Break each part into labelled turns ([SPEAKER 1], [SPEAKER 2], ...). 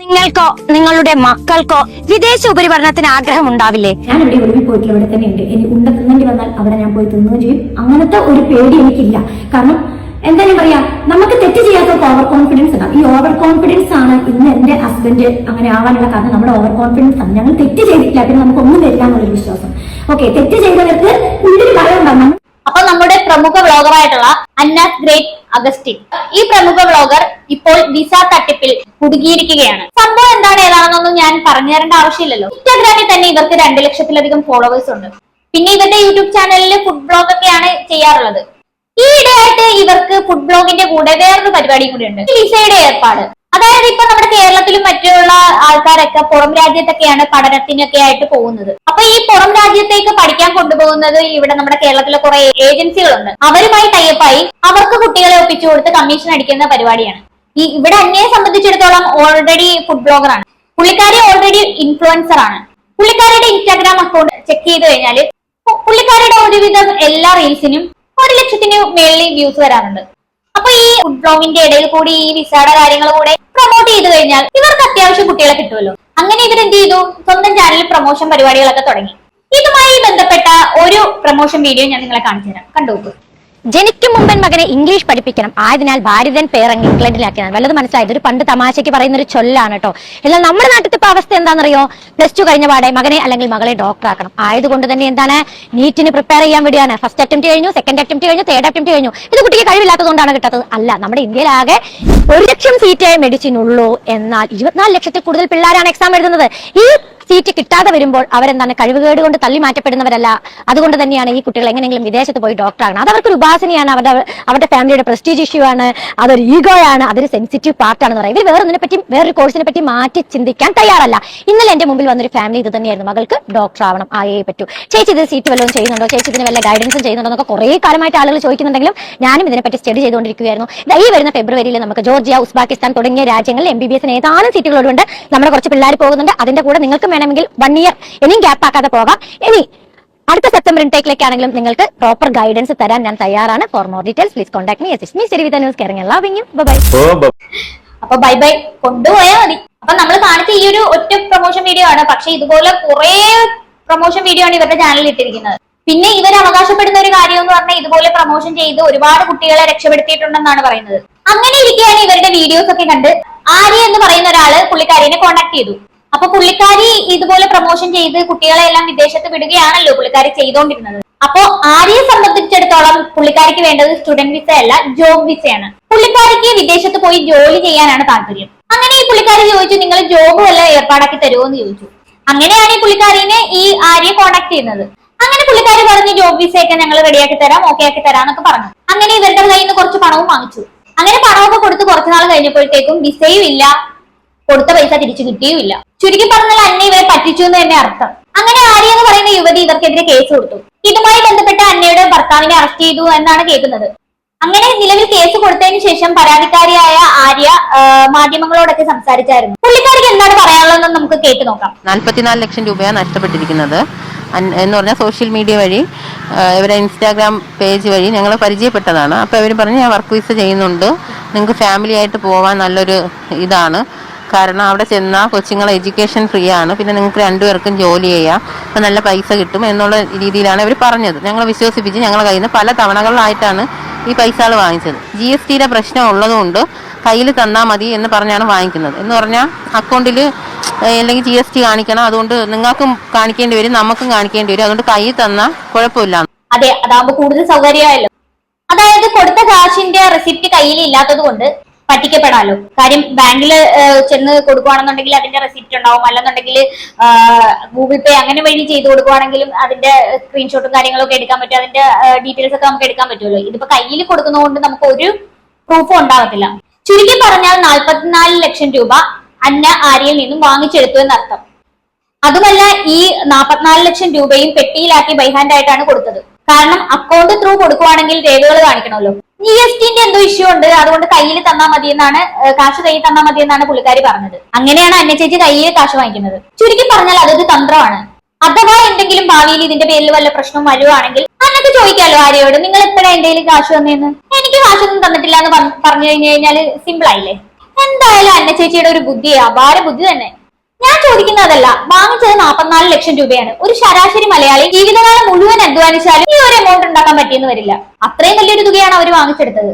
[SPEAKER 1] നിങ്ങൾക്കോ നിങ്ങളുടെ മക്കൾക്കോ വിദേശ ഉപരിപഠനത്തിന് ആഗ്രഹം ഉണ്ടാവില്ലേ
[SPEAKER 2] ഞാൻ ഇവിടെ ഒളിവിൽ പോയിട്ടില്ല ഇവിടെ തന്നെ ഉണ്ട് എനിക്ക് ഉണ്ട തിന്നേണ്ടി വന്നാൽ അവിടെ ഞാൻ പോയി തിന്നുകയും ചെയ്യും. അങ്ങനത്തെ ഒരു പേടി എനിക്കില്ല. കാരണം എന്തായാലും പറയാ നമുക്ക് തെറ്റ് ചെയ്യാത്ത ഓവർ കോൺഫിഡൻസ് ഉണ്ടാവും. ഈ ഓവർ കോൺഫിഡൻസ് ആണ് ഇന്ന് എന്റെ ഹസ്ബൻഡ് അങ്ങനെ ആവാനുള്ള കാരണം. നമ്മുടെ ഓവർ കോൺഫിഡൻസ് ആണ്. ഞങ്ങൾ തെറ്റ് ചെയ്തിട്ടില്ല. പിന്നെ നമുക്ക് ഒന്നും വരില്ല എന്നുള്ളൊരു വിശ്വാസം. ഓക്കെ തെറ്റ് ചെയ്തവർക്ക് ഉള്ളിൽ ഭയം ഉണ്ടാവും.
[SPEAKER 3] അപ്പൊ നമ്മുടെ പ്രമുഖ ബ്ലോഗറായിട്ടുള്ള അന്നാസ് ഗ്രേറ്റ് അഗസ്റ്റിൻ. ഈ പ്രമുഖ വ്ളോഗർ ഇപ്പോൾ വിസ തട്ടിപ്പിൽ കുടുങ്ങിയിരിക്കുകയാണ്. സംഭവം എന്താണ് ഏതാണെന്നൊന്നും ഞാൻ പറഞ്ഞു തരേണ്ട ആവശ്യമില്ലല്ലോ. ഇൻസ്റ്റാഗ്രാമിൽ തന്നെ ഇവർക്ക് രണ്ട് ലക്ഷത്തിലധികം ഫോളോവേഴ്സ് ഉണ്ട്. പിന്നെ ഇവരുടെ യൂട്യൂബ് ചാനലിൽ ഫുഡ് ബ്ലോഗ് ഒക്കെയാണ് ചെയ്യാറുള്ളത്. ഈ ഇടയായിട്ട് ഇവർക്ക് ഫുഡ് ബ്ലോഗിന്റെ കൂടെ വേറൊരു പരിപാടി കൂടി ഉണ്ട് വിസയുടെ ഏർപ്പാട്. അതായത് ഇപ്പൊ നമ്മുടെ കേരളത്തിലും മറ്റുള്ള ആൾക്കാരൊക്കെ പുറം രാജ്യത്തൊക്കെയാണ് പഠനത്തിനൊക്കെ ആയിട്ട് പോകുന്നത്. അപ്പൊ ഈ പുറം രാജ്യത്തേക്ക് പഠിക്കാൻ കൊണ്ടുപോകുന്നത് ഇവിടെ നമ്മുടെ കേരളത്തിലെ കുറെ ഏജൻസികളുണ്ട്. അവരുമായി ടൈപ്പായി അവർക്ക് കുട്ടികളെ ഒപ്പിച്ചു കൊടുത്ത് കമ്മീഷൻ അടിക്കുന്ന പരിപാടിയാണ്. ഈ ഇവിടെ എന്നെ സംബന്ധിച്ചിടത്തോളം ഓൾറെഡി ഫുഡ് ബ്ലോഗറാണ് പുള്ളിക്കാരി ഓൾറെഡി ഇൻഫ്ലുവൻസർ ആണ്. പുള്ളിക്കാരിയുടെ ഇൻസ്റ്റാഗ്രാം അക്കൗണ്ട് ചെക്ക് ചെയ്ത് കഴിഞ്ഞാൽ പുള്ളിക്കാരിയുടെ ഒരുവിധം എല്ലാ റീൽസിനും ഒരു ലക്ഷത്തിന് മേളിൽ വ്യൂസ് വരാറുണ്ട്. ഫുഡ് ബ്ലോഗിന്റെ ഇടയിൽ കൂടി ഈ വിസയുടെ കാര്യങ്ങൾ കൂടെ പ്രൊമോട്ട് ചെയ്ത് കഴിഞ്ഞാൽ ഇവർക്ക് അത്യാവശ്യം കുട്ടികളെ കിട്ടുമല്ലോ. അങ്ങനെ ഇവർ എന്ത് ചെയ്തു? സ്വന്തം ചാനലിൽ പ്രൊമോഷൻ പരിപാടികളൊക്കെ തുടങ്ങി. ഇതുമായി ബന്ധപ്പെട്ട ഒരു പ്രൊമോഷൻ വീഡിയോ ഞാൻ നിങ്ങളെ കാണിച്ചു തരാം കണ്ടു
[SPEAKER 1] ജനിക്കും മുമ്പൻ മകനെ ഇംഗ്ലീഷ് പഠിപ്പിക്കണം. ആയതിനാൽ ഭാരതൻ പേരങ്ങ് ഇംഗ്ലണ്ടിലാക്കിയാണ് വല്ലത് മനസ്സിലായത് ഒരു പണ്ട് തമാശയ്ക്ക് പറയുന്ന ഒരു ചൊല്ലാണ് കേട്ടോ എന്നാൽ നമ്മുടെ നാട്ടിലത്തെ ഇപ്പൊ അവസ്ഥ എന്താണെന്നറിയോ? പ്ലസ് ടു കഴിഞ്ഞ പാടെ മകനെ അല്ലെങ്കിൽ മകളെ ഡോക്ടർ ആക്കണം. ആയതുകൊണ്ട് തന്നെ എന്താണ്? നീറ്റിന് പ്രിപ്പയർ ചെയ്യാൻ വേണ്ടിയാണ്. ഫസ്റ്റ് അറ്റംപ്റ്റ് കഴിഞ്ഞു സെക്കൻഡ് അറ്റംപ്റ്റ് കഴിഞ്ഞു തേർഡ് അറ്റംപ്റ്റ് കഴിഞ്ഞു. ഇത് കുട്ടിക്ക് കഴിവില്ലാത്തതുകൊണ്ടാണ് കിട്ടാത്തത് അല്ല നമ്മുടെ ഇന്ത്യയിലാകെ ഒരു ലക്ഷം സീറ്റേ മെഡിസിൻ ഉള്ളൂ. എന്നാൽ ഇരുപത്തിനാല് ലക്ഷത്തിൽ കൂടുതൽ പിള്ളേരാണ് എക്സാം എഴുതുന്നത്. ഈ സീറ്റ് കിട്ടാതെ വരുമ്പോൾ അവരെന്താണ് കഴിവുകേട് കൊണ്ട് തള്ളി മാറ്റപ്പെടുന്നവരല്ല. അതുകൊണ്ട് തന്നെയാണ് ഈ കുട്ടികൾ എങ്ങനെയെങ്കിലും വിദേശത്ത് പോയി ഡോക്ടർ ആകണം. അത് അവർക്കൊരു ഉപാസനയാണ്. അവരുടെ അവരുടെ ഫാമിലിയുടെ പ്രസ്റ്റീജ് ഇഷ്യൂ ആണ്. അതൊരു ഈഗോ ആണ്. അതൊരു സെൻസിറ്റീവ് പാർട്ടാണെന്ന് പറയും. ഇവർ വേറൊന്നിനെ പറ്റി വേറൊരു കോഴ്സിനെ പറ്റി മാറ്റി ചിന്തിക്കാൻ തയ്യാറല്ല. ഇന്നലെ എന്റെ മുമ്പിൽ വന്നൊരു ഫാമിലി ഇത് തന്നെയായിരുന്നു. മകൾക്ക് ഡോക്ടർ ആവണം. ആയേ പറ്റൂ. ചേച്ചി ഇത് സീറ്റ് വല്ലതും ചെയ്യുന്നുണ്ടോ? ചേച്ചി ഇതിന് വല്ല ഗൈഡൻസും ചെയ്യുന്നുണ്ടോ എന്നൊക്കെ കുറേ കാലമായിട്ട് ആളുകൾ ചോദിക്കുന്നുണ്ടെങ്കിലും ഞാനും ഇതിനെപ്പറ്റി സ്റ്റഡി ചെയ്തുകൊണ്ടിരിക്കുകയായിരുന്നു. ഈ വരുന്ന ഫെബ്രുവരിയിൽ നമുക്ക് ജോർജിയ ഉസ്ബാക്കിസ്ഥാൻ തുടങ്ങിയ രാജ്യങ്ങളിൽ എം ബി ബി എസിന് ഏതാനും സീറ്റുകളോടുണ്ട് നമ്മുടെ കുറച്ച് പിള്ളേർ പോകുന്നുണ്ട്. അതിന്റെ കൂടെ നിങ്ങൾക്ക് വേണമെങ്കിൽ വൺ ഇയർ ഇനിയും ഗ്യാപ്പ് ആക്കാതെ പോകാം. ഇനി അടുത്ത സെപ്റ്റംബർ ഇൻടേക്കിലേക്കാണെങ്കിലും നിങ്ങൾക്ക് പ്രോപ്പർ ഗൈഡൻസ് തരാൻ ഞാൻ തയ്യാറാണ്. For more details please contact me assist me ശരി വിത്ത് ന്യൂസ് കയറി ലവിങ് യു ബൈ
[SPEAKER 3] അപ്പൊ ബൈ ബൈ കൊണ്ടുപോയാൽ മതി. അപ്പൊ നമ്മൾ കാണിച്ച ഈ ഒരു ഒറ്റ പ്രൊമോഷൻ വീഡിയോ ആണ്. പക്ഷെ ഇതുപോലെ കുറെ പ്രൊമോഷൻ വീഡിയോ ആണ് ഇവരുടെ ചാനലിൽ ഇട്ടിരിക്കുന്നത്. പിന്നെ ഇവർ അവകാശപ്പെടുന്ന ഒരു കാര്യം എന്ന് പറഞ്ഞാൽ ഇതുപോലെ പ്രൊമോഷൻ ചെയ്ത് ഒരുപാട് കുട്ടികളെ രക്ഷപ്പെടുത്തിയിട്ടുണ്ടെന്നാണ് പറയുന്നത്. അങ്ങനെ ഇരിക്കുകയാണ് ഇവരുടെ വീഡിയോസ് ഒക്കെ കണ്ട് ആര്യ എന്ന് പറയുന്ന ഒരാൾ പുള്ളിക്കാരിനെ കോണ്ടാക്ട് ചെയ്തു. അപ്പൊ പുള്ളിക്കാരി ഇതുപോലെ പ്രൊമോഷൻ ചെയ്ത് കുട്ടികളെ എല്ലാം വിദേശത്ത് വിടുകയാണല്ലോ പുള്ളിക്കാരി ചെയ്തുകൊണ്ടിരുന്നത് അപ്പോ ആര്യയെ സംബന്ധിച്ചിടത്തോളം പുള്ളിക്കാരിക്ക് വേണ്ടത് സ്റ്റുഡന്റ് വിസ അല്ല ജോബ് വിസയാണ് പുള്ളിക്കാരിക്ക് വിദേശത്ത് പോയി ജോലി ചെയ്യാനാണ് താല്പര്യം. അങ്ങനെ ഈ പുള്ളിക്കാരി ചോദിച്ചു നിങ്ങൾ ജോബ് വല്ല ഏർപ്പാടാക്കി തരുമോ എന്ന് ചോദിച്ചു. അങ്ങനെയാണ് ഈ പുള്ളിക്കാരിനെ ഈ ആര്യയെ കോണ്ടാക്ട് ചെയ്യുന്നത്. അങ്ങനെ പുള്ളിക്കാരി പറഞ്ഞു ജോബ് വിസ ഒക്കെ ഞങ്ങൾ റെഡിയാക്കി തരാം ഓക്കെ ആക്കി തരാം എന്നൊക്കെ പറഞ്ഞു. അങ്ങനെ ഇവരുടെ കയ്യിൽ നിന്ന് കുറച്ച് പണവും വാങ്ങിച്ചു. അങ്ങനെ പണമൊക്കെ കൊടുത്ത് കുറച്ചുനാൾ കഴിഞ്ഞപ്പോഴത്തേക്കും വിസയും ഇല്ല. കൊടുത്ത പൈസ തിരിച്ചു കിട്ടിയുമില്ല ചുരുക്കി പറഞ്ഞാൽ അന്നെ ഇവരെ പറ്റിച്ചു എന്ന് തന്നെ അർത്ഥം. അങ്ങനെ ആര്യ എന്ന് പറയുന്ന യുവതി ഇവർക്കെതിരെ കേസ് കൊടുത്തു. ഇതുമായി ബന്ധപ്പെട്ട് അന്നയുടെ ഭർത്താവിനെ അറസ്റ്റ് ചെയ്തു എന്നാണ് കേൾക്കുന്നത്. അങ്ങനെ നിലവിൽ കേസ് കൊടുത്തതിന് ശേഷം പരാതിക്കാരിയായ ആര്യ മാധ്യമങ്ങളോടൊക്കെ സംസാരിച്ചായിരുന്നു. പുള്ളിക്കാരിക്ക് എന്താണ് പറയാനുള്ളതെന്ന് നമുക്ക് കേട്ടു നോക്കാം.
[SPEAKER 4] നാൽപ്പത്തിനാല് ലക്ഷം രൂപയാണ് നഷ്ടപ്പെട്ടിരിക്കുന്നത്. എന്ന് പറഞ്ഞാൽ സോഷ്യൽ മീഡിയ വഴി ഇവരെ ഇൻസ്റ്റാഗ്രാം പേജ് വഴി ഞങ്ങൾ പരിചയപ്പെട്ടതാണ്. അപ്പോൾ ഇവർ പറഞ്ഞു ഞാൻ വർക്ക് വിസ ചെയ്യുന്നുണ്ട്. നിങ്ങൾക്ക് ഫാമിലി ആയിട്ട് പോകാൻ നല്ലൊരു ഇതാണ്. കാരണം അവിടെ ചെന്നാൽ കൊച്ചുങ്ങളെ എഡ്യൂക്കേഷൻ ഫ്രീ ആണ് പിന്നെ നിങ്ങൾക്ക് രണ്ടുപേർക്കും ജോലി ചെയ്യാം. അപ്പം നല്ല പൈസ കിട്ടും എന്നുള്ള രീതിയിലാണ് ഇവർ പറഞ്ഞത്. ഞങ്ങൾ വിശ്വസിപ്പിച്ച് ഞങ്ങളുടെ കയ്യിൽ നിന്ന് പല തവണകളിലായിട്ടാണ് ഈ പൈസകൾ വാങ്ങിച്ചത്. ജി എസ് ടിയുടെ പ്രശ്നം ഉള്ളതുകൊണ്ട് കയ്യിൽ തന്നാൽ മതി എന്ന് പറഞ്ഞാണ് വാങ്ങിക്കുന്നത്. എന്ന് പറഞ്ഞാൽ അക്കൗണ്ടിൽ അല്ലെങ്കിൽ ജി എസ് ടി കാണിക്കണം. അതുകൊണ്ട് നിങ്ങൾക്കും കാണിക്കേണ്ടി വരും നമുക്കും കാണിക്കേണ്ടി വരും. അതുകൊണ്ട് കയ്യിൽ തന്നാൽ കുഴപ്പമില്ല.
[SPEAKER 3] അതെ അതാകുമ്പോൾ കൂടുതൽ സൗകര്യമായല്ലോ. അതായത് കൊടുത്ത കാശിന്റെ റെസിപ്റ്റ് കയ്യിൽ ഇല്ലാത്തത് കൊണ്ട് പറ്റിക്കപ്പെടാലോ. കാര്യം ബാങ്കിൽ ചെന്ന് കൊടുക്കുകയാണെന്നുണ്ടെങ്കിൽ അതിന്റെ റെസിപ്റ്റ് ഉണ്ടാവും. അല്ലെന്നുണ്ടെങ്കിൽ ഗൂഗിൾ പേ അങ്ങനെ വഴി ചെയ്ത് കൊടുക്കുവാണെങ്കിലും അതിന്റെ സ്ക്രീൻഷോട്ടും കാര്യങ്ങളൊക്കെ എടുക്കാൻ പറ്റും. അതിന്റെ ഡീറ്റെയിൽസ് ഒക്കെ നമുക്ക് എടുക്കാൻ പറ്റുമല്ലോ. ഇതിപ്പോ കയ്യിൽ കൊടുക്കുന്നതുകൊണ്ട് നമുക്ക് ഒരു പ്രൂഫും ഉണ്ടാകത്തില്ല ചുരുക്കി പറഞ്ഞാൽ നാൽപ്പത്തിനാല് ലക്ഷം രൂപ അന്ന ആര്യയിൽ നിന്നും വാങ്ങിച്ചെടുത്തു എന്നർത്ഥം. അതുമല്ല ഈ നാൽപ്പത്തിനാല് ലക്ഷം രൂപയും പെട്ടിയിലാക്കി ബൈഹാൻഡ് ആയിട്ടാണ് കൊടുത്തത്. കാരണം അക്കൗണ്ട് ത്രൂ കൊടുക്കുവാണെങ്കിൽ രേഖകൾ കാണിക്കണമല്ലോ. ജി എസ് ടിന്റെ എന്തോ ഇഷ്യൂ ഉണ്ട്. അതുകൊണ്ട് കയ്യിൽ തന്നാൽ മതി എന്നാണ് കാശ് കയ്യിൽ തന്നാൽ മതി എന്നാണ് പുള്ളിക്കാരി പറഞ്ഞത്. അങ്ങനെയാണ് അന്ന ചേച്ചി കയ്യിൽ കാശ് വാങ്ങിക്കുന്നത്. ചുരുക്കി പറഞ്ഞാൽ അതൊരു തന്ത്രമാണ്. അഥവാ എന്തെങ്കിലും ഭാവിയിൽ ഇതിന്റെ പേരിൽ വല്ല പ്രശ്നം വരുവാണെങ്കിൽ അന്നൊക്കെ ചോദിക്കാലോ ആരെയോട് നിങ്ങൾ എപ്പോഴാ എന്തെങ്കിലും കാശ് വന്നേന്ന്? എനിക്ക് കാശൊന്നും തന്നിട്ടില്ല എന്ന് പറഞ്ഞു കഴിഞ്ഞു കഴിഞ്ഞാൽ സിമ്പിൾ ആയില്ലേ? എന്തായാലും അന്ന ചേച്ചിയുടെ ഒരു ബുദ്ധി അപാര ബുദ്ധി തന്നെ. ഞാൻ ചോദിക്കുന്നതല്ല വാങ്ങിച്ചത് നാൽപ്പത്തിനാല് ലക്ഷം രൂപയാണ്. ഒരു ശരാശരി മലയാളി ജീവിതകാലം മുഴുവൻ അധ്വാനിച്ചാലും ഈ ഒരു എമൗണ്ട് ഉണ്ടാക്കാൻ പറ്റിയെന്ന് വരില്ല. അത്രയും വലിയൊരു തുകയാണ് അവർ വാങ്ങിച്ചെടുത്തത്.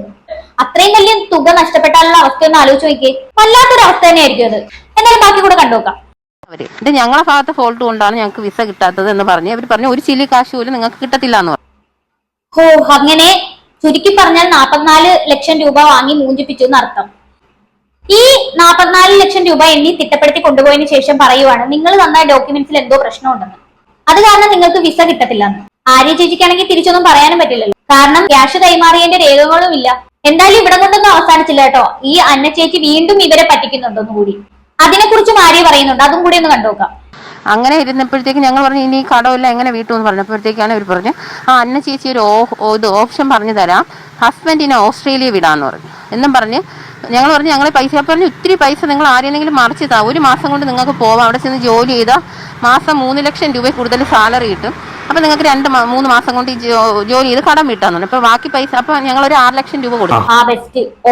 [SPEAKER 3] അത്രയും വലിയ തുക നഷ്ടപ്പെട്ടാലുള്ള അവസ്ഥ ഒന്ന് ആലോചിച്ച് നോക്കിയേ. വല്ലാത്തൊരു അവസ്ഥ തന്നെയായിരിക്കും അത്. എന്നാലും ബാക്കി കൂടെ കണ്ടുനോക്കാം.
[SPEAKER 4] അവർ ഇത് ഞങ്ങളെ ഭാഗത്ത് ഫോൾട്ട് കൊണ്ടാണ് ഞങ്ങൾക്ക് വിസ കിട്ടാത്തത് എന്ന് പറഞ്ഞ് അവർ പറഞ്ഞു ഒരു ചില്ലി കാശ് പോലും നിങ്ങൾക്ക് കിട്ടത്തില്ല എന്ന് പറഞ്ഞു.
[SPEAKER 3] ഓ അങ്ങനെ ചുരുക്കി പറഞ്ഞാൽ നാൽപ്പത്തിനാല് ലക്ഷം രൂപ വാങ്ങി മൂഞ്ചിപ്പിച്ചു എന്നർത്ഥം. ഈ നാൽപ്പത്തിനാല് ലക്ഷം രൂപ എണ്ണി തിട്ടപ്പെടുത്തി കൊണ്ടുപോയതിനു ശേഷം പറയുവാണ് നിങ്ങൾ തന്ന ഡോക്യുമെന്റ്സിൽ എന്തോ പ്രശ്നമുണ്ടെന്ന്. അത് കാരണം നിങ്ങൾക്ക് വിസ കിട്ടത്തില്ല ആര്യ ചേച്ചിക്കാണെങ്കിൽ തിരിച്ചൊന്നും പറയാനും പറ്റില്ലല്ലോ. കാരണം ക്യാഷ് കൈമാറിയതിന്റെ രേഖകളും ഇല്ല. എന്തായാലും ഇവിടെ കൊണ്ടൊന്നും അവസാനിച്ചില്ല കേട്ടോ. ഈ അന്ന ചേച്ചി വീണ്ടും ഇവരെ പറ്റിക്കുന്നുണ്ടോന്ന് കൂടി. അതിനെക്കുറിച്ചും ആര്യ പറയുന്നുണ്ട്. അതും കൂടി ഒന്ന് കണ്ടുനോക്കാം.
[SPEAKER 4] അങ്ങനെ ഇരുന്നപ്പോഴത്തേക്ക് ഞങ്ങൾ പറഞ്ഞു ഇനി കടമില്ല എങ്ങനെ വീട്ടു? എന്ന് പറഞ്ഞപ്പോഴത്തേക്കാണ് ഇവർ പറഞ്ഞു ആ അന്ന ചേച്ചി ഒരു ഇത് ഓപ്ഷൻ പറഞ്ഞു തരാം. ഹസ്ബൻഡിനെ ഓസ്ട്രേലിയ വിടാന്ന് പറഞ്ഞു. എന്നും പറഞ്ഞ് ഞങ്ങൾ പറഞ്ഞു ഞങ്ങളെ പൈസ പറഞ്ഞു ഒത്തിരി പൈസ നിങ്ങൾ ആരെയെങ്കിലും മറിച്ച് താ. ഒരു മാസം കൊണ്ട് നിങ്ങൾക്ക് പോവാം. അവിടെ ചെന്ന് ജോലി ചെയ്താൽ മാസം മൂന്ന് ലക്ഷം രൂപ കൂടുതൽ സാലറി കിട്ടും. അപ്പം നിങ്ങൾക്ക് രണ്ട് മൂന്ന് മാസം കൊണ്ട് ജോലി ചെയ്ത് കടം വിട്ടാന്ന് അപ്പോൾ ബാക്കി പൈസ അപ്പൊ ഞങ്ങൾ ഒരു ആറ് ലക്ഷം രൂപ കൊടുക്കും
[SPEAKER 3] ആ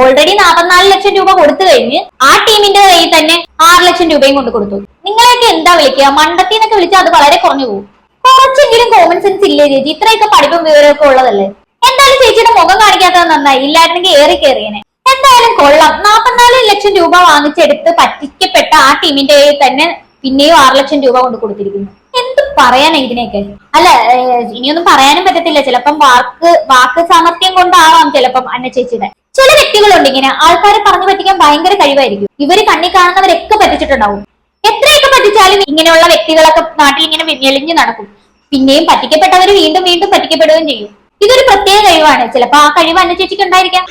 [SPEAKER 3] ഓൾറെഡി നാൽപ്പത്തിനാല് ലക്ഷം രൂപ കൊടുത്തു കഴിഞ്ഞ് ആ ടീമിന്റെ കയ്യിൽ തന്നെ ആറ് ലക്ഷം രൂപയും കൊണ്ട് കൊടുത്തു. നിങ്ങളെയൊക്കെ എന്താ വിളിക്കുക? മണ്ടത്തി എന്നൊക്കെ വിളിച്ചാൽ അത് വളരെ കുറഞ്ഞു പോകും. കുറച്ചെങ്കിലും കോമൺ സെൻസ് ഇല്ലേ ചേച്ചി? ഇത്രയൊക്കെ പഠിപ്പും വിവരമൊക്കെ ഉള്ളതല്ലേ? എന്തായാലും ചേച്ചിയുടെ മുഖം കാണിക്കാത്തത് നന്നായി? ഇല്ലായിരുന്നെങ്കിൽ ഏറി കയറിയനെ എന്തായാലും കൊള്ളാം. നാപ്പത്തിനാല് ലക്ഷം രൂപ വാങ്ങിച്ചെടുത്ത് പറ്റിക്കപ്പെട്ട ആ ടീമിന്റെ തന്നെ പിന്നെയും ആറ് ലക്ഷം രൂപ കൊണ്ട് കൊടുത്തിരിക്കുന്നു. എന്ത് പറയാനാ ഇതിനെയൊക്കെ? അല്ല ഇനിയൊന്നും പറയാനും പറ്റത്തില്ല. ചിലപ്പം വാക്ക് വാക്ക് സാമർത്ഥ്യം കൊണ്ടാവാം ചിലപ്പം അന്ന ചേച്ചിയുടെ. ചില വ്യക്തികളുണ്ട് ഇങ്ങനെ. ആൾക്കാരെ പറഞ്ഞു പറ്റിക്കാൻ ഭയങ്കര കഴിവായിരിക്കും. ഇവർ കണ്ണി കാണുന്നവരൊക്കെ പറ്റിച്ചിട്ടുണ്ടാവും. എത്രയൊക്കെ പറ്റിച്ചാലും ഇങ്ങനെയുള്ള വ്യക്തികളൊക്കെ നാട്ടിൽ ഇങ്ങനെ ഞെളിഞ്ഞു നടക്കും. പിന്നെയും പറ്റിക്കപ്പെട്ടവർ വീണ്ടും വീണ്ടും പറ്റിക്കപ്പെടുകയും ചെയ്യും. ഇതൊരു പ്രത്യേക കഴിവാണ്. ചിലപ്പോ ആ കഴിവ് അന്ന ചേച്ചിക്ക് ഉണ്ടായിരിക്കാം.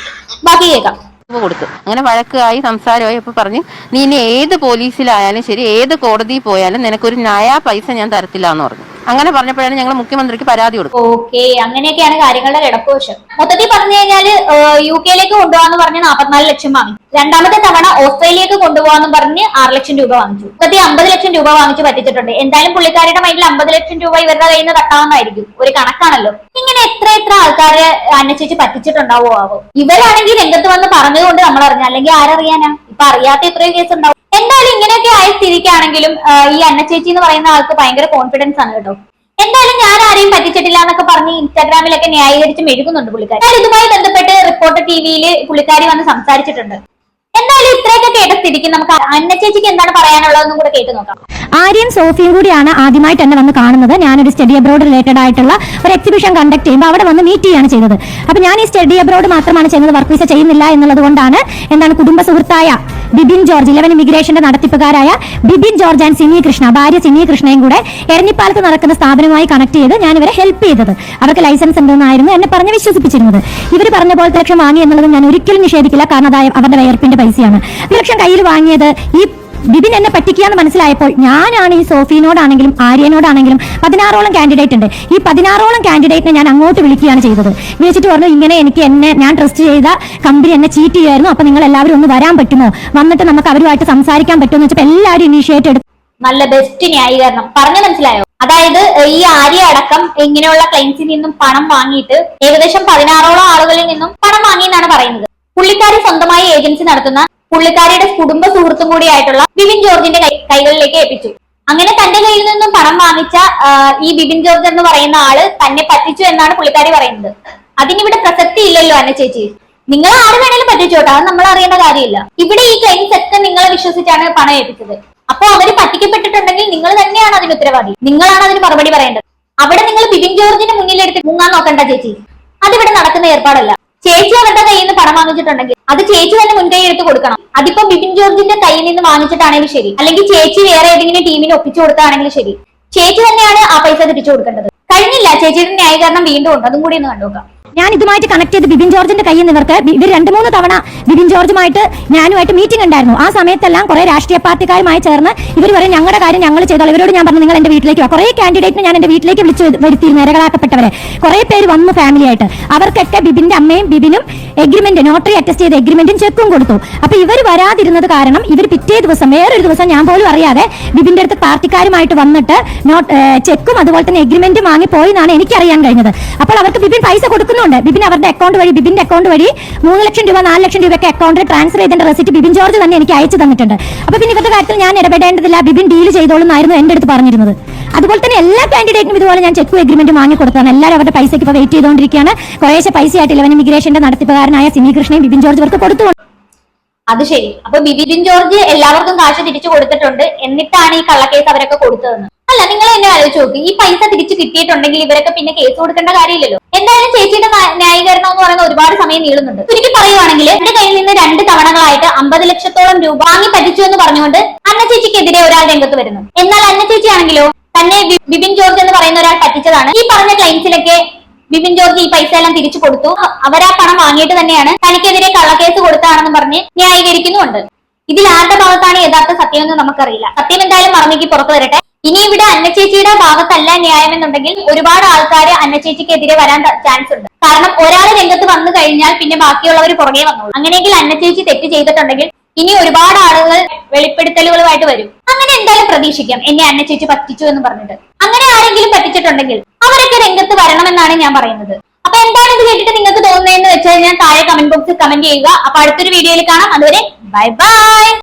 [SPEAKER 3] ബാക്കി കേൾക്കാം.
[SPEAKER 4] കൊടുത്തു. അങ്ങനെ വഴക്കായി സംസാരമായി അപ്പൊ പറഞ്ഞു നീ ഇനി ഏത് പോലീസിലായാലും ശരി ഏത് കോടതിയിൽ പോയാലും നിനക്കൊരു ന്യായ പൈസ ഞാൻ തരത്തില്ല എന്ന് പറഞ്ഞു. അങ്ങനെ പറഞ്ഞപ്പോഴാണ് ഞങ്ങൾ മുഖ്യമന്ത്രിക്ക് പരാതി കൊടുക്കും
[SPEAKER 3] ഓക്കെ അങ്ങനെയൊക്കെയാണ് കാര്യങ്ങളുടെ കിടപ്പുവശം മൊത്തത്തിൽ പറഞ്ഞു കഴിഞ്ഞാൽ യു കെയിലേക്ക് കൊണ്ടുപോകാന്ന് പറഞ്ഞ് നാൽപ്പത്തിനാല് ലക്ഷം വാങ്ങി. രണ്ടാമത്തെ തവണ ഓസ്ട്രേലിയക്ക് കൊണ്ടുപോകാന്ന് പറഞ്ഞ് ആറ് ലക്ഷം രൂപ വാങ്ങിച്ചു. മൊത്തത്തിൽ അമ്പത് ലക്ഷം രൂപ വാങ്ങിച്ച് പറ്റിച്ചിട്ടുണ്ട്. എന്തായാലും പുള്ളിക്കാരുടെ മൈൻഡിൽ അമ്പത് ലക്ഷം രൂപ ഇവരുടെ കയ്യിൽ നിന്ന് തട്ടാവുന്നതായിരിക്കും. ഒരു കണക്കാണല്ലോ. ഇങ്ങനെ എത്ര എത്ര ആൾക്കാരെ അന്വേഷിച്ച് പറ്റിച്ചിട്ടുണ്ടാവോ ആവോ? ഇവരാണെങ്കിൽ രംഗത്ത് വന്ന് പറഞ്ഞതുകൊണ്ട് നമ്മൾ അറിഞ്ഞ അല്ലെങ്കിൽ ആരറിയാനാ? ഇപ്പൊ അറിയാത്ത എത്രയോ കേസ് ഉണ്ടാവും. എന്തായാലും ഇങ്ങനെയൊക്കെ ആയ സ്ഥിതിക്കാണെങ്കിലും ഈ അന്നച്ചേച്ചി എന്ന് പറയുന്ന ആൾക്ക് ഭയങ്കര കോൺഫിഡൻസ് ആണ് കേട്ടോ. എന്തായാലും ഞാൻ ആരെയും പറ്റിച്ചിട്ടില്ല എന്നൊക്കെ പറഞ്ഞ് ഇൻസ്റ്റാഗ്രാമിലൊക്കെ ന്യായീകരിച്ച് മെഴുകുന്നുണ്ട് പുള്ളിക്കാരി. ഇതുമായി ബന്ധപ്പെട്ട് റിപ്പോർട്ടർ ടിവിയിൽ പുള്ളിക്കാരി വന്ന് സംസാരിച്ചിട്ടുണ്ട്. എന്തായാലും ഇത്രയൊക്കെ കേട്ട സ്ഥിതിക്ക് നമുക്ക് അന്നച്ചേച്ചിക്ക് എന്താണ് പറയാനുള്ളതെന്നും കൂടെ കേട്ട് നോക്കാം.
[SPEAKER 1] ആര്യൻ സോഫിയും കൂടിയാണ് ആദ്യമായിട്ട് എന്നെ വന്ന് കാണുന്നത്. ഞാനൊരു സ്റ്റഡി അബ്രോഡ് റിലേറ്റഡ് ആയിട്ടുള്ള ഒരു എക്സിബിഷൻ കണ്ടക്ട് ചെയ്യുമ്പോൾ അവിടെ വന്ന് മീറ്റ് ചെയ്യാണ് ചെയ്തത്. അപ്പൊ ഞാൻ ഈ സ്റ്റഡി അബ്രോഡ് മാത്രമാണ് ചെയ്യുന്നത്. വർക്ക് വിസ ചെയ്യുന്നില്ല എന്നുള്ളത് കൊണ്ടാണ് എന്താണ് കുടുംബ സുഹൃത്തായ ബിബിൻ ജോർജ് ഇലവൻ ഇമിഗ്രേഷന്റെ നടത്തിപ്പുകാരായ ബിബിൻ ജോർജ് ആൻഡ് സിനി കൃഷ്ണ ഭാര്യ സിനി കൃഷ്ണയും കൂടെ എരഞ്ഞിപ്പാലത്ത് നടക്കുന്ന സ്ഥാപനവുമായി കണക്ട് ചെയ്ത് ഞാൻ ഇവരെ ഹെൽപ്പ് ചെയ്തത്. അവർക്ക് ലൈസൻസ് ഉണ്ടെന്നായിരുന്നു എന്നെ പറഞ്ഞ് വിശ്വസിപ്പിച്ചിരുന്നത്. ഇവർ പറഞ്ഞ പോലത്തെ ലക്ഷം വാങ്ങി എന്നുള്ളത് ഞാൻ ഒരിക്കലും നിഷേധിക്കില്ല. കാരണം അതായത് അവരുടെ വയർപ്പിന്റെ പൈസയാണ്. ലക്ഷം കയ്യിൽ വാങ്ങിയത് ഈ ബിബിൻ എന്നെ പറ്റിക്കുകയെന്ന് മനസ്സിലായപ്പോൾ ഞാനാണ് ഈ സോഫിനോടാണെങ്കിലും ആര്യനോടാണെങ്കിലും പതിനാറോളം കാൻഡിഡേറ്റ് ഉണ്ട്. ഈ പതിനാറോളം കാൻഡിഡേറ്റിനെ ഞാൻ അങ്ങോട്ട് വിളിക്കുകയാണ് ചെയ്തത്. വിളിച്ചിട്ട് പറഞ്ഞു ഇങ്ങനെ എനിക്ക് എന്നെ ഞാൻ ട്രസ്റ്റ് ചെയ്ത കമ്പനി എന്നെ ചീറ്റ് ചെയ്യായിരുന്നു അപ്പൊ നിങ്ങൾ എല്ലാവരും ഒന്ന് വരാൻ പറ്റുമോ? വന്നിട്ട് നമുക്ക് അവരുമായിട്ട് സംസാരിക്കാൻ പറ്റുമോ? എന്ന് വെച്ചപ്പോൾ എല്ലാവരും ഇനീഷ്യേറ്റ് എടുത്തു
[SPEAKER 3] നല്ല ബെസ്റ്റ് ന്യായീകരണം. പറഞ്ഞു മനസ്സിലായോ? അതായത് ഈ ആര്യ അടക്കം ഇങ്ങനെയുള്ള ക്ലൈൻസിൽ നിന്നും പണം വാങ്ങിയിട്ട് ഏകദേശം പതിനാറോളം ആളുകളിൽ നിന്നും പണം വാങ്ങിയെന്നാണ് പറയുന്നത്. പുള്ളിക്കാരി സ്വന്തമായി ഏജൻസി നടത്തുന്ന പുള്ളിക്കാരിയുടെ കുടുംബ സുഹൃത്തും കൂടിയായിട്ടുള്ള ബിബിൻ ജോർജിന്റെ കൈകളിലേക്ക് ഏൽപ്പിച്ചു. അങ്ങനെ തന്റെ കയ്യിൽ നിന്നും പണം വാങ്ങിച്ച ഈ ബിബിൻ ജോർജ് എന്ന് പറയുന്ന ആൾ തന്നെ പറ്റിച്ചു എന്നാണ് പുള്ളിക്കാരി പറയുന്നത്. അതിനിവിടെ പ്രസക്തി ഇല്ലല്ലോ അന്ന ചേച്ചി. നിങ്ങൾ ആര് വേണേലും പറ്റിച്ചോട്ടെ അത് നമ്മൾ അറിയേണ്ട കാര്യമില്ല. ഇവിടെ ഈ ക്ലെയിംസ് ഒക്കെ നിങ്ങളെ വിശ്വസിച്ചാണ് പണം ഏൽപ്പിച്ചത്. അപ്പൊ അവർ പറ്റിക്കപ്പെട്ടിട്ടുണ്ടെങ്കിൽ നിങ്ങൾ തന്നെയാണ് അതിന് ഉത്തരവാദി. നിങ്ങളാണ് അതിന് മറുപടി പറയേണ്ടത്. അവിടെ നിങ്ങൾ ബിബിൻ ജോർജിന്റെ മുന്നിലെടുത്ത് മുങ്ങാൻ നോക്കണ്ട ചേച്ചി. അതിവിടെ നടക്കുന്ന ഏർപ്പാടല്ല. ചേച്ചി അവരുടെ കയ്യിൽ നിന്ന് പണം വാങ്ങിച്ചിട്ടുണ്ടെങ്കിൽ അത് ചേച്ചി തന്നെ മുൻകൈ എടുത്ത് കൊടുക്കണം. അതിപ്പോ ബിപിൻ ജോർജിന്റെ കയ്യിൽ നിന്ന് വാങ്ങിച്ചിട്ടാണെങ്കിലും ശരി. അല്ലെങ്കിൽ ചേച്ചി വേറെ ഏതെങ്കിലും ടീമിന് ഒപ്പിച്ചു കൊടുത്താണെങ്കിലും ശരി. ചേച്ചി തന്നെയാണ് ആ പൈസ തിരിച്ചു കൊടുക്കേണ്ടത്. കഴിഞ്ഞില്ല ചേച്ചിയുടെ ന്യായീകരണം വീണ്ടും ഉണ്ട്. അതും കൂടി ഒന്ന് കണ്ടുനോക്കാം.
[SPEAKER 1] ഞാൻ ഇതുമായിട്ട് കണക്ട് ചെയ്ത് ബിബിൻ ജോർജിന്റെ കയ്യിൽ നിന്ന് ഇവർക്ക് ഇവർ രണ്ട് മൂന്ന് തവണ ബിബിൻ ജോർജുമായിട്ട് ഞാനുമായിട്ട് മീറ്റിംഗ് ഉണ്ടായിരുന്നു. ആ സമയത്തെല്ലാം കുറെ രാഷ്ട്രീയ പാർട്ടിക്കാരുമായി ചേർന്ന് ഇവർ പറയും ഞങ്ങളുടെ കാര്യം ഞങ്ങൾ ചെയ്തോളൂ. ഇവരോട് ഞാൻ പറഞ്ഞു നിങ്ങൾ എന്റെ വീട്ടിലേക്ക് വാ. കുറെ കാൻഡിഡേറ്റിനെ ഞാൻ എന്റെ വീട്ടിലേക്ക് വിളിച്ചു വരുത്തിയിരുന്നു ഇരകളാക്കപ്പെട്ടവരെ കുറെ പേര് വന്നു ഫാമിലി ആയിട്ട്. അവർക്കൊക്കെ ബിബിന്റെ അമ്മയും ബിബിനും എഗ്രിമെന്റ് നോട്ടറി അറ്റസ്റ്റ് ചെയ്ത എഗ്രിമെന്റും ചെക്കും കൊടുത്തു. അപ്പൊ ഇവർ വരാതിരുന്നത് കാരണം ഇവർ പിറ്റേ ദിവസം വേറൊരു ദിവസം ഞാൻ പോലും അറിയാതെ ബിബിന്റെ അടുത്ത് പാർട്ടിക്കാരുമായിട്ട് വന്നിട്ട് നോട്ട് ചെക്കും അതുപോലെ തന്നെ എഗ്രിമെന്റും വാങ്ങി പോയി എന്നാണ് എനിക്കറിയാൻ കഴിഞ്ഞത്. അപ്പോൾ അവർക്ക് ബിബിൻ പൈസ കൊടുക്കുന്നുണ്ട്. കൊടുത്തിട്ടുണ്ട് ബിബിൻ അവരുടെ അക്കൗണ്ട് വഴി ബിബിന്റെ അക്കൗണ്ട് വഴി മൂന്ന് ലക്ഷം രൂപ നാല് ലക്ഷം രൂപയൊക്കെ അക്കൗണ്ടിൽ ട്രാൻസ്ഫർ ചെയ്തതിന്റെ റെസിറ്റ് ബിബിൻ ജോർജ് തന്നെ എനിക്ക് അയച്ചു തന്നിട്ടുണ്ട്. അപ്പൊ പിന്നെ ഇവരുടെ കാര്യത്തിൽ ഞാൻ ഇടപെടേണ്ടതില്ല. ബിബിൻ ഡീൽ ചെയ്തോളുന്നായിരുന്നു എന്റെ അടുത്ത് പറഞ്ഞിരുന്നത്. അതുപോലെ തന്നെ എല്ലാ കാൻഡിഡേറ്റിനും ഇതുപോലെ ഞാൻ ചെക്ക് എഗ്രിമെന്റ് വാങ്ങി കൊടുത്താണ് എല്ലാവരും അവരുടെ പൈസയ്ക്ക് ഇപ്പോൾ വെയിറ്റ് ചെയ്തുകൊണ്ടിരിക്കുകയാണ്. കുറേശ്ശെ പൈസ ആയിട്ട് ഇലവൻ ഇമിഗ്രേഷന്റെ നടത്തിപ്പുകാരനായ സിനി കൃഷ്ണയും ബിബിൻ ജോർജ് ഇവർക്ക് കൊടുത്തു.
[SPEAKER 3] അത് ശരി. അപ്പൊ ബിബിൻ ജോർജ് എല്ലാവർക്കും കാശ് തിരിച്ചു കൊടുത്തിട്ടുണ്ട്. എന്നിട്ടാണ് ഈ കള്ളക്കേസ് അവരൊക്കെ കൊടുത്തതെന്ന്. അല്ല നിങ്ങൾ എന്നെ ആലോചിച്ച് നോക്ക്. ഈ പൈസ തിരിച്ചു കിട്ടിയിട്ടുണ്ടെങ്കിൽ ഇവരൊക്കെ പിന്നെ കേസ് കൊടുക്കേണ്ട കാര്യമില്ലല്ലോ. എന്തായാലും ചേച്ചിയുടെ ന്യാ- ന്യായീകരണം എന്ന് പറയുന്ന ഒരുപാട് സമയം നീളുന്നുണ്ട്. ചുരുക്കി പറയുവാണെങ്കിൽ എന്റെ കയ്യിൽ നിന്ന് രണ്ട് തവണകളായിട്ട് അമ്പത് ലക്ഷത്തോളം രൂപ വാങ്ങി പറ്റിച്ചു എന്ന് പറഞ്ഞുകൊണ്ട് അന്ന ചേച്ചിക്കെതിരെ ഒരാൾ രംഗത്ത് വരുന്നു. എന്നാൽ അന്ന ചേച്ചി ആണെങ്കിലോ തന്നെ ബിബിൻ ജോർജ് എന്ന് പറയുന്ന ഒരാൾ പറ്റിച്ചതാണ്. ഈ പറഞ്ഞ ക്ലൈംസിലൊക്കെ ബിബിൻ ജോർജ് ഈ പൈസ എല്ലാം തിരിച്ചു കൊടുത്തു. അവരാ പണം വാങ്ങിയിട്ട് തന്നെയാണ് തനിക്കെതിരെ കള്ളക്കേസ് കൊടുത്താണെന്ന് പറഞ്ഞ് ന്യായീകരിക്കുന്നുണ്ട് ഇതിൽ ആരുടെ ഭാഗത്താണ് യഥാർത്ഥ സത്യം എന്ന് നമുക്കറിയില്ല. സത്യം എന്തായാലും മറന്നേക്ക് പുറത്തു വരട്ടെ. ഇനി ഇവിടെ അന്നച്ചേച്ചിയുടെ ഭാഗത്തല്ല ന്യായം എന്നുണ്ടെങ്കിൽ ഒരുപാട് ആൾക്കാർ അന്നച്ചേച്ചിക്കെതിരെ വരാൻ ചാൻസ് ഉണ്ട്. കാരണം ഒരാൾ രംഗത്ത് വന്നു കഴിഞ്ഞാൽ പിന്നെ ബാക്കിയുള്ളവർ പുറകെ വന്നോളൂ. അങ്ങനെയെങ്കിൽ അന്നച്ചേച്ചി തെറ്റ് ചെയ്തിട്ടുണ്ടെങ്കിൽ ഇനി ഒരുപാട് ആളുകൾ വെളിപ്പെടുത്തലുകളുമായിട്ട് വരും. അങ്ങനെ എന്തായാലും പ്രതീക്ഷിക്കാം എന്നെ അന്നച്ചേച്ചി പറ്റിച്ചു എന്ന് പറഞ്ഞിട്ട്. അങ്ങനെ ആരെങ്കിലും പറ്റിച്ചിട്ടുണ്ടെങ്കിൽ അവരൊക്കെ രംഗത്ത് വരണമെന്നാണ് ഞാൻ പറയുന്നത്. അപ്പൊ എന്താണ് ഇത് കേട്ടിട്ട് നിങ്ങൾക്ക് തോന്നുന്നതെന്ന് വെച്ചാൽ ഞാൻ താഴെ കമന്റ് ബോക്സിൽ കമന്റ് ചെയ്യുക. അപ്പൊ അടുത്തൊരു വീഡിയോയിൽ കാണാം. അതുവരെ ബൈ ബൈ.